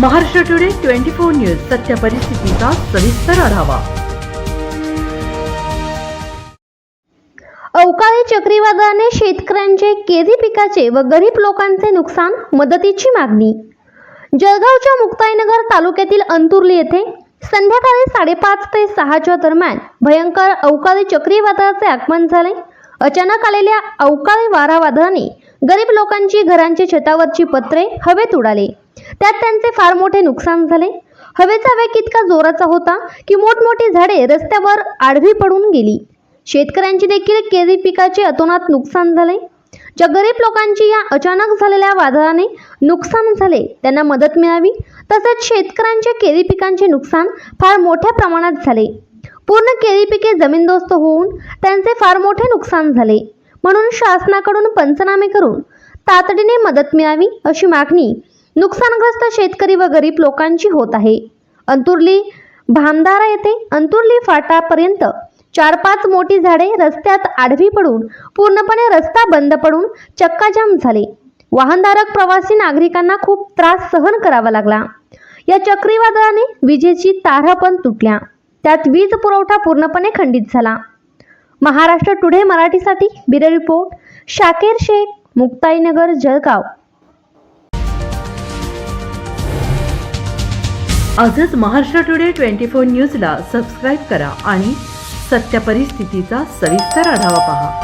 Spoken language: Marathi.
Maharashtra today twenty four news सत्य परिस्थितीचा सविस्तर आढावा. अवकाळी चक्रीवादळाने शेतकऱ्यांचे केळी पिकाचे व गरीब लोकांचे नुकसान मदतीची मागणी. जळगावच्या मुक्ताईनगर तालुक्यातील अंतुर्ली येथे संध्याकाळी साडेपाच ते सहाच्या दरम्यान भयंकर अवकाळी चक्रीवादळाचे आगमन झाले. अचानक आलेल्या अवकाळी वारा वादळाने गरीब लोकांची घरांची छतावरची पत्रे हवेत उडाले. त्यात त्यांचे फार मोठे नुकसान झाले. हवेचा वेग इतका जोराचा होता की मोठमोठी झाडे रस्त्यावर आडवी पडून गेली. शेतकऱ्यांची देखील केळी पिकाचे अतोनात नुकसान झाले. ज्या गरीब लोकांची या अचानक झालेल्या वादळाने नुकसान झाले त्यांना मदत मिळावी. तसेच शेतकऱ्यांच्या केळी पिकांचे नुकसान फार मोठ्या प्रमाणात झाले. पूर्ण केळी पिके जमीनदोस्त होऊन त्यांचे फार मोठे नुकसान झाले. म्हणून शासनाकडून पंचनामे करून तातडीने मदत मिळावी अशी मागणी नुकसानग्रस्त शेतकरी व गरीब लोकांची होत आहे. अंतुर्ली भामदारा येथे अंतुर्ली फाटापर्यंत चार पाच मोठी झाडे रस्त्यात आडवी पडून पूर्णपणे रस्ता बंद पडून चक्काजाम झाले. वाहनधारक प्रवासी नागरिकांना खूप त्रास सहन करावा लागला. या चक्रीवादळाने विजेची तारा पण तुटल्या. त्यात वीज पुरवठा पूर्णपणे खंडित झाला. महाराष्ट्र टुडे मराठीसाठी ब्युरो रिपोर्ट शाकेर शेख मुक्ताईनगर जळगाव. आजच महाराष्ट्र टुडे ट्वेंटी फोर न्यूजला सबस्क्राईब करा आणि सत्य परिस्थितीचा सविस्तर आढावा पहा.